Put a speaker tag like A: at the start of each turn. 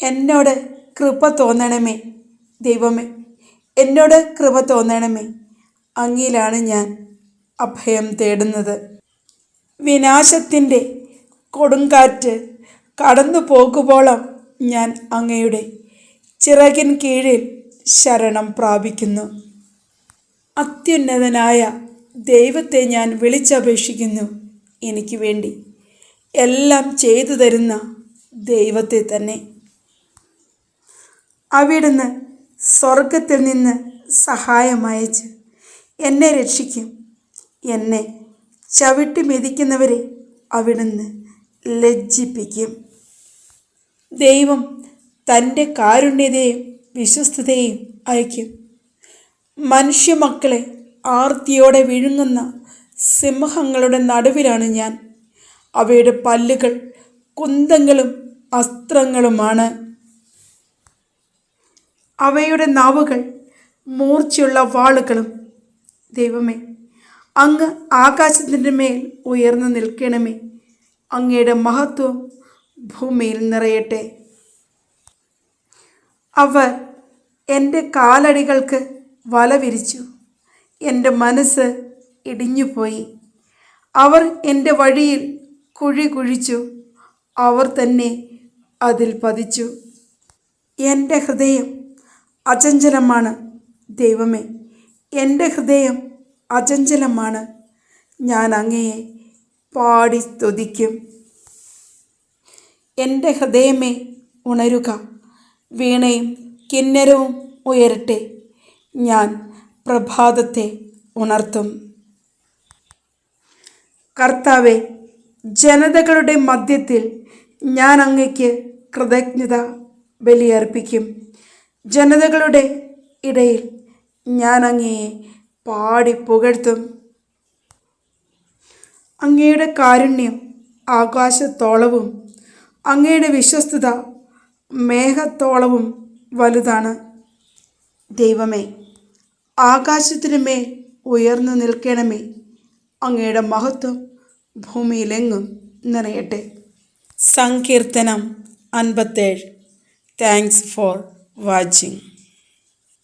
A: എന്നോട് കൃപ തോന്നണമേ. ദൈവമേ എന്നോട് കൃപ തോന്നണമേ. അങ്ങിലാണ് ഞാൻ അഭയം തേടുന്നത്. വിനാശത്തിന്റെ കൊടുങ്കാറ്റ് കടന്നു പോകുമ്പോളം ഞാൻ അങ്ങയുടെ ചിറകിൻ കീഴിൽ ശരണം പ്രാപിക്കുന്നു. അത്യുന്നതനായ ദൈവത്തെ ഞാൻ വിളിച്ചപേക്ഷിക്കുന്നു എനിക്ക് വേണ്ടി. എല്ലാം ചെയ്തു തരുന്ന ദൈവത്തെ തന്നെ. അവിടുന്ന് സ്വർഗത്തിൽ നിന്ന് സഹായം അയച്ച്. എന്നെ രക്ഷിക്കും. എന്നെ ചവിട്ടി മെതിക്കുന്നവരെ അവിടുന്ന് ലജ്ജിപ്പിക്കും. ദൈവം തന്റെ കാരുണ്യതയും വിശ്വസ്തതയും അയക്കും. മനുഷ്യമക്കളെ ആർത്തിയോടെ വിഴുങ്ങുന്ന സിംഹങ്ങളുടെ നടുവിലാണ് ഞാൻ. അവയുടെ പല്ലുകൾ കുന്തങ്ങളും അസ്ത്രങ്ങളുമാണ്. അവയുടെ നാവുകൾ മൂർച്ചയുള്ള വാളുകളും. ദൈവമേ അങ്ങ് ആകാശത്തിന്റെ മേൽ ഉയർന്നു നിൽക്കണമേ. അങ്ങയുടെ മഹത്വം ഭൂമിയിൽ നിറയട്ടെ. അവർ എന്റെ കാലടികൾക്ക് വല വിരിച്ചു. എന്റെ മനസ്സ് ഇടിഞ്ഞുപോയി. അവർ എന്റെ വഴിയിൽ കുഴി കുഴിച്ചു. അവർ തന്നെ അതിൽ പതിച്ചു. എന്റെ ഹൃദയം അചഞ്ചലമാണ്. ദൈവമേ എന്റെ ഹൃദയം അചഞ്ചലമാണ്. ഞാൻ അങ്ങയെ പാടി സ്തുതിക്കും. എന്റെ ഹൃദയമേ ഉണരുക. വീണയും കിന്നരവും ഉയരട്ടെ. ഞാൻ പ്രഭാതത്തെ ഉണർത്തും. കർത്താവെ ജനതകളുടെ മധ്യത്തിൽ ഞാൻ അങ്ങയ്ക്ക് കൃതജ്ഞത ബലിയർപ്പിക്കും. ജനതകളുടെ ഇടയിൽ ഞാൻ അങ്ങയെ പാടി പുകഴ്ത്തും. അങ്ങയുടെ കാരുണ്യം ആകാശത്തോളവും അങ്ങയുടെ വിശ്വസ്തത മേഘത്തോളവും വലുതാണ്. ദൈവമേ ആകാശത്തിനു മേൽ ഉയർന്നു നിൽക്കണമേ. അങ്ങയുടെ മഹത്വം ഭൂമിയിലെങ്ങും നിറയട്ടെ. സങ്കീർത്തനം അൻപത്തേഴ്. Thanks for Vadim.